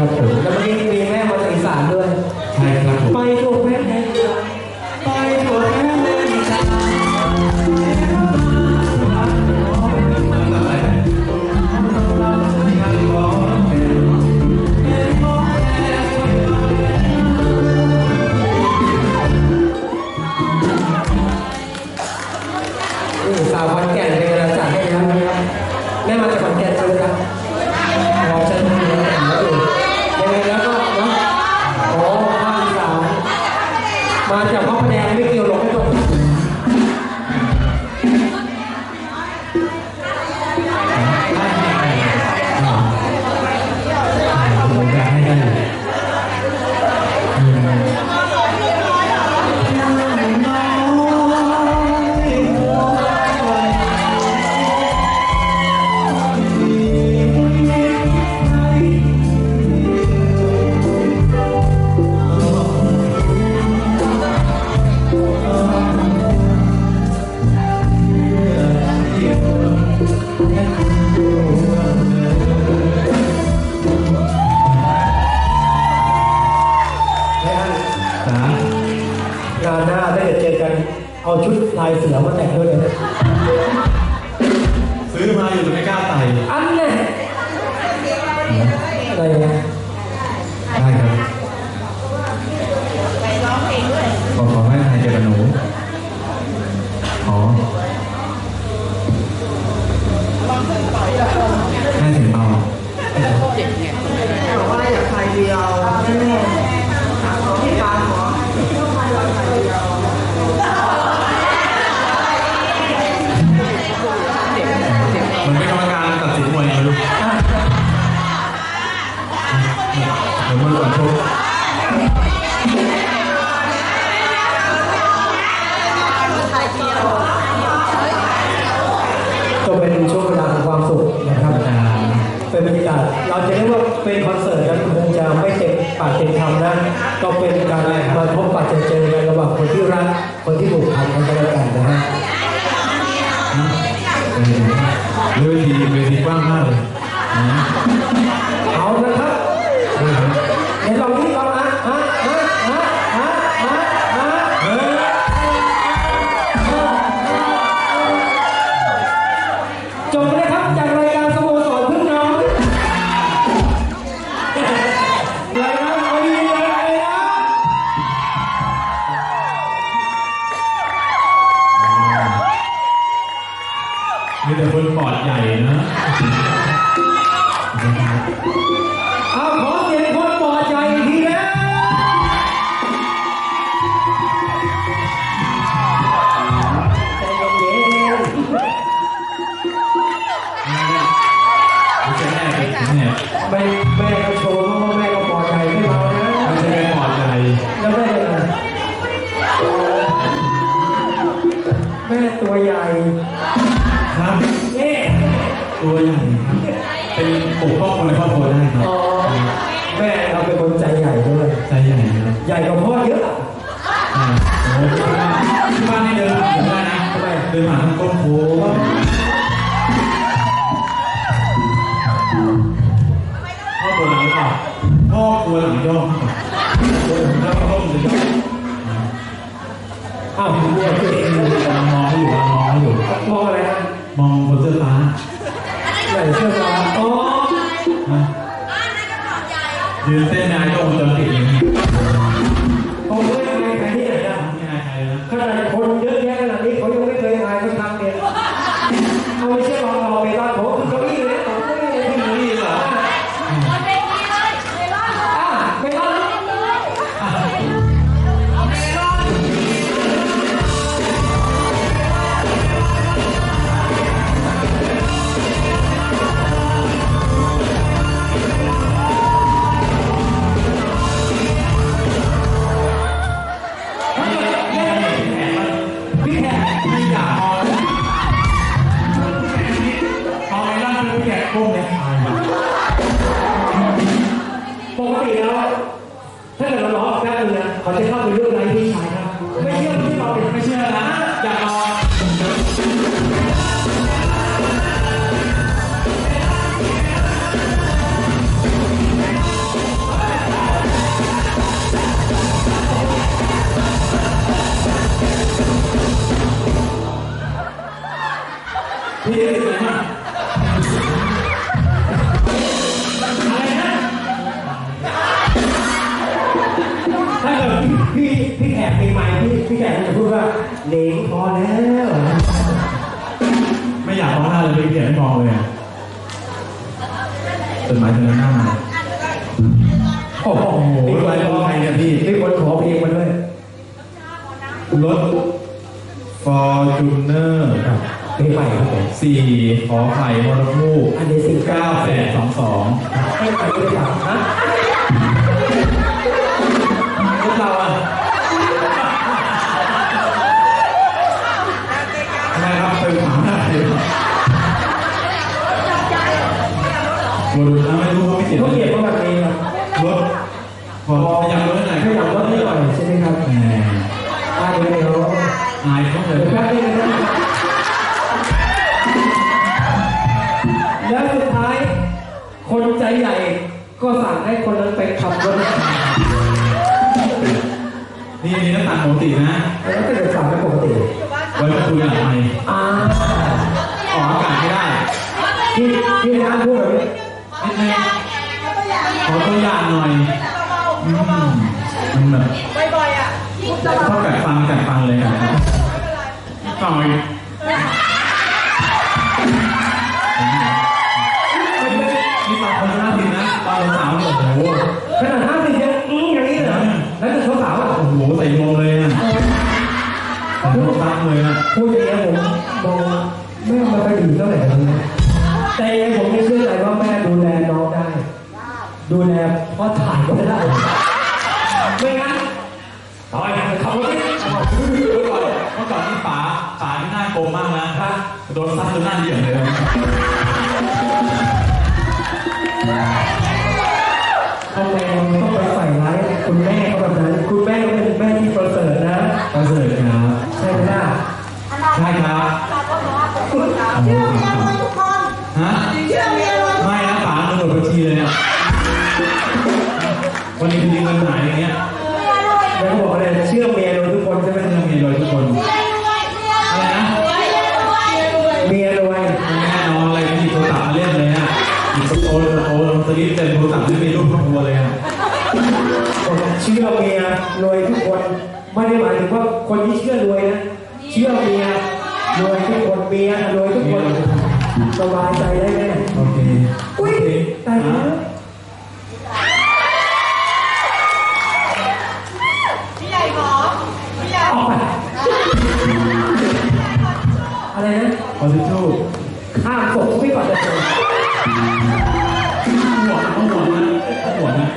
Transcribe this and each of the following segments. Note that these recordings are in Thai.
ครับผมแล้วเมื่อกี้มีแม่มาจากอีสานด้วย ใช่ครับผมไปถูกแม่แม่ไปถูกแม่แม่อีสานนี่สาวขอนแก่นเป็นกำลังใจให้นะครับแม่มาจากขอนแก่นใช่ไหมครับ มาจากพระประแดง ก็เป็นการมาพบปะเจอเจอกันระหว่างคนที่รักคนที่ผูกพันกันไปแล้วกันนะฮะเวทีเวทีกว้างมากเลยนะเอาละครับเห็นเราที่เราอะฮะฮะฮะ มีแต่คนปอดใหญ่นะเอาขอเสียงคนปลอดใจอีกทีนะใจเย็นไม่ใช่แม่เป็นแม่ๆแม่แม่ก็โชว์ว่าแม่ก็ปลอดใจไม่เบานะไม่ใช่แม่ปอดใหญ่แล้วแม่เป็นไงแม่ตัวใหญ่ ครับนี่ตัวใหญ่ครับเป็นปกป้องคนในครอบครัวได้ครับอ๋อแม่เราเป็นคนใจใหญ่ด้วย ใจใหญ่ครับใหญ่กว่าพ่อเยอะอ่าโอ้โหที่บ้านที่บ้านนี่เดินผ่านผมได้นะทำไมเดินผ่านทางต้นโพพ่อตัวหลังหรือเปล่าพ่อตัวหลังย่อมแล้วก็ต้มจะย่อมอ้าวเรียกตัวเองกำลังมองให้อยู่กำลังมองให้อยู่มองอะไรนะ มองบนเสื้อฟ้าไหนเสื้อฟ้าอ๋อนะยืนเต้นนายต้องจนติดอย่างนี้ พี่พี่แขกมีไม้พี่พี่แขกจะพูดว่าเหลงพอแล้ว ไม่อยากมองหน้าเลยพี่เขียนไม่มองเลยอะจดหมายถึงหน้ามาโอ้โหนี่คนขอใครเนี่ยพี่มีคนขอเพลงมาด้วยรถ Fortuner เพลงใหม่ครับผมสี่ขอไข่มรภูอันนี้สิบเก้าเก้าแปดสองสองให้ไม่ได้ถามฮะ ที่านพูดแบบนี้นิดนึงขอตัวอย่างหน่อยอืมมันแบบบ่อยๆอะชอบกัดฟังกัดฟังเลยอะต่อยนี่ตอนคนหน้าผิดนะตอนสาวเนี่ยโอ้โหขนาดห้าสิบยังอืออย่างนี้เหรอแล้วจะสาวโอ้โหใส่นมเลยอะผมต้งรักเลยอะพูดอย่างนี้ผมมองแม่มาไปดีเท่าไหร่แล้วนะ แต่ยังผมไม่เชื่อใจว่าแม่ดูแลน้องได้ ดูแลพ่อถ่ายก็ได้ ไม่งั้นต่อยนเขาไม่ได้เมื่อก่อนเมื่อก่อนนี่ป๋าป๋าที่หน้าโกงมากนะโดนซัดจนหน้าเหลี่ยมเลยทำไมต้องไปใส่ร้ายคุณแม่เขาแบบนั้น คุณแม่ก็เป็นแม่ที่ประเสริฐนะประเสริฐครับใช่ไหมล่ะใช่ครับเชื่อ ฮะเชื่อเมียรวยไม่นะป๋าเงินหมดบัญชีเลยเนี่ยวันนี้คือเงินหายอย่างเงี้ยเมียรวยแล้วก็บอกเลยเชื่อเมียเราทุกคนใช่ไหมไม่องมีเลยทุกคนเมียรวยเมียอะไรนะรวยเมียรวยเมียรวยแน่นอนอะไรหยิบโทรศัพท์มาเล่นเลยอะหยิบโทรศัพท์โทรสลิปเต็มโทรศัพท์ที่มีรูปครอบครัวเลยอะเชื่อเมียรวยทุกคนไม่ได้หมายถึงว่าคนที่เชื่อรวยนะเชื่อเมียรวยทุกคนเมียรวยทุกคน สบายใจได้แน่โอเคอุ้ยตายแล้วพี่ใหญ่หมอพี่ใหญ่ออกไปอะไรนะขอทิชชู่ข้ามศพไม่ก่อนจะเจอหัวต้องหัวนะต้องหัวนะ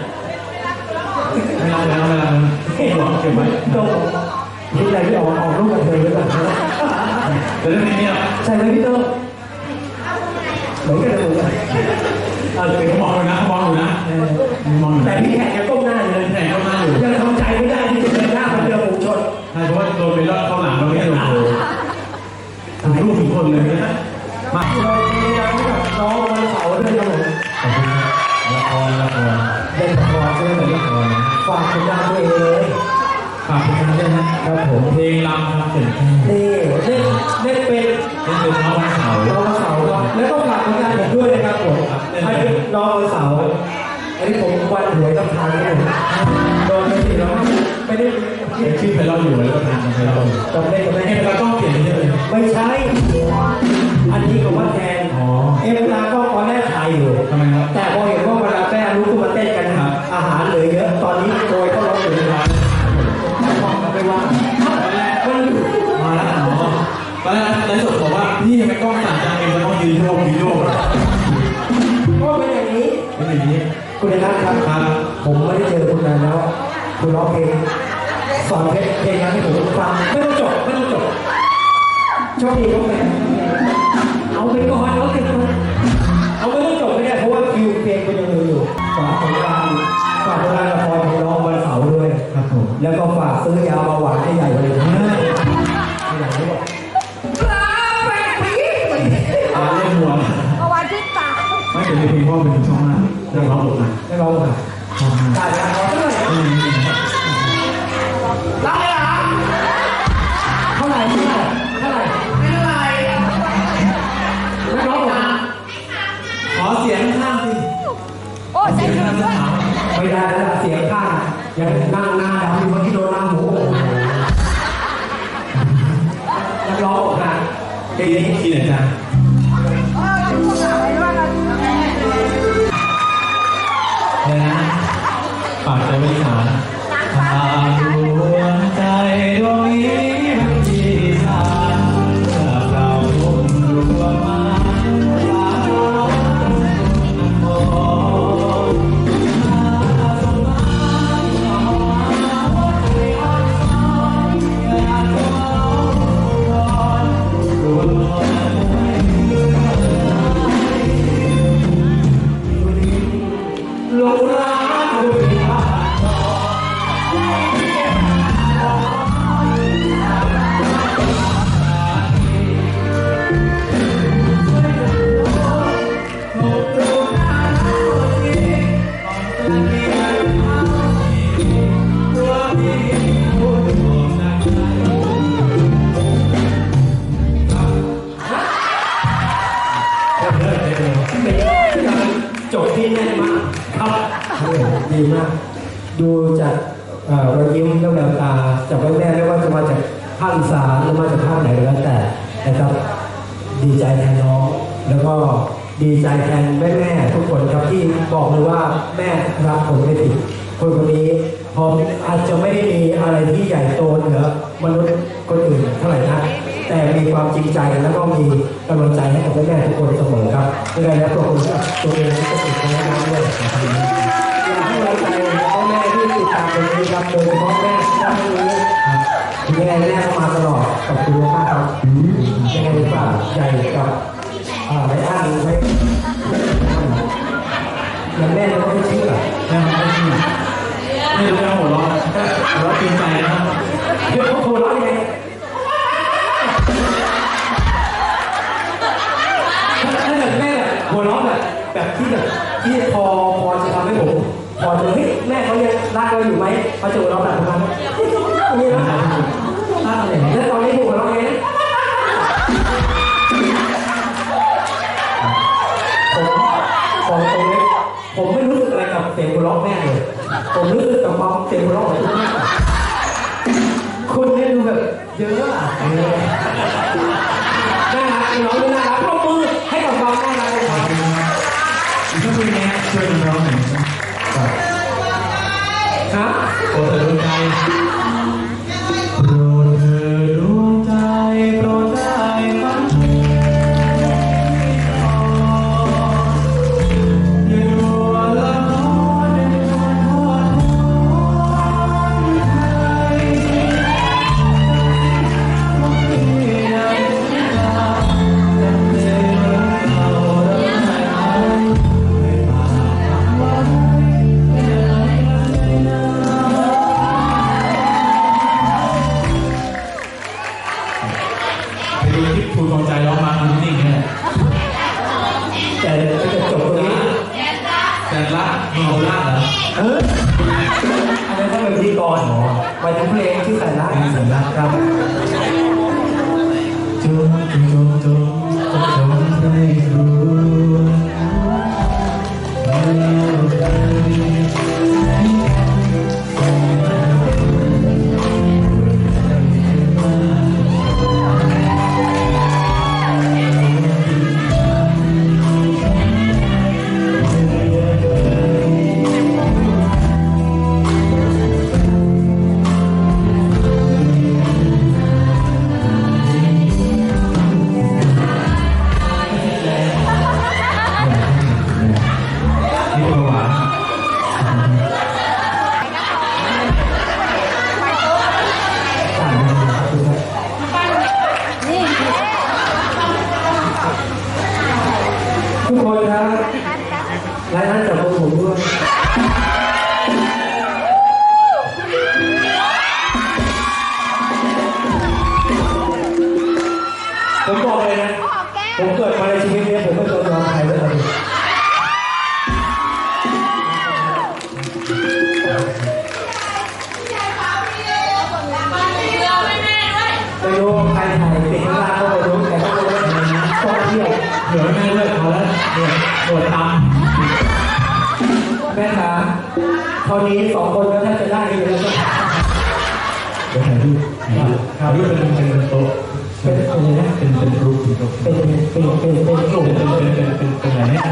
ไม่เอาแล้วไม่เอาแล้วหัวเก็บไว้โดนคิดอะไรที่ออกออกรูปกับเธอหรือเปล่าเดี๋ยวเรื่องนี้อะใช่ไหมพี่โต เหมือนกันเลยเหมือนกันอาจจะเป็นเขามองอยู่นะมองอยู่นะมองอยู่แต่นะพี่แขกยังก้มหน้าอยู่เลยแต่ก็มาอยู่ยังทำใจไม่ได้ที่จะเดินหน้าคนเดียวผมชนใช่เพราะว่าโดนไปรอดเข้าหลังเราไม่ได้โอ้โหถ่ายรูปถึงคนเลยนะมาเรามีร้านกับน้องวันเสาร์ด้วยครับผมละครละครเล่นละครใช่ไหมละครฝากผลงานตัวเองเลยฝากคุณด้วยนะครับผมเพลงรำครับเสร็จนี่เล่นเล่นเป็นเป็นเป็นน้องวันเสาร์ แล้วก็ฝากผลงานผมด้วยนะครับผมอันนี้น้องวันเสาร์อันนี้ผมวันหวยต้องทางนะผมโดนไปสี่ร้อยไม่ได้เขียนชื่อไปเราอยู่แล้วก็ทำไปเราจำได้จำได้เอ็มเราต้องเขียนเยอะเลยไม่ใช่ อันนี้ผมว่าแทนอ๋อเอ็มตาก็ตอนแรกขายอยู่ทำไมครับแต่พอเห็นว่าเว นัทครับครับ ผมไม่ได้เจอคุณนานแล้ว คุณร้องเพลงสอนเพลงเพลงนั้นให้ผมฟังไม่ต้องจบไม่ต้องจบโชคดีครับแม่เอาไปก่อนเอาไปก่อ ยังนั่งหน้าดำอยู่คนที่โดนน้าหมูนักร้องอกหัเพลงนี้กี่นาที ก็ดีใจแทนแม่ๆทุกคนครับที่บอกเลยว่าแม่รักผมไม่ผิดคนคนนี้พออาจจะไม่ได้มีอะไรที่ใหญ่โตเหนือมนุษย์คนอื่นเท่าไหร่นะแต่มีความจริงใจแล้วก็มีกำลังใจให้กับแม่ทุกคนเสมอครับยังไงแล้วขอบคุณกับตัวเองที่ติดในน้ำด้วยอยากให้กำลังใจพ่อแม่ที่ติดตามตรงนี้ครับโดยเฉพาะแม่ที่ไม่รู้ครับยังไงแม่ก็มาตลอดขอบคุณมากครับยังไงฝากใหญ่กับ อ่าไม่อ้างไม่อย่างแม่เราก็ไม่เชื่อแม่ไม่เชื่อไม่รู้จะหัวเราะหัวเราะเกรงใจนะครับเดี๋ยวเขาโทรร้องยังไงถ้าเกิดแม่หัวเร้อนแบบแบบที่แบบที่พอพอจะทำให้ผมพอจะเฮ้ยแม่เขายังรักเราอยู่ไหมเขาจะหัวเราะแบบประมาณนี้นี่นะแล้วตอนนี้ สียงหัวเราะแม่เลยผมรู้สึกกับความเสียงหัวเราะของคุณแม่คุณเนี่ยดูแบบเยอะอะเยอะน่ารักน้องดูน่ารัก อันนี้นต้องเป็นพิธีกรไปทั้งเพลงชื่อสายรักเป็นสัญลักษณ์ครับ เนี่ยปวดตามแม่ค้าคราวนี้สองคนก็น่าจะได้กันแล้วก็เดี๋ยวถ่ายรูปถ่ายรูปถ่ายรูปเป็นเป็นโต๊ะเป็นอะไรนะเป็นเป็นรูปกเป็นเป็นเป็นเป็นเป็นเป็นเป็นเป็นเป็นเป็นเป็นเป็นเป็นอะไรเนี่ย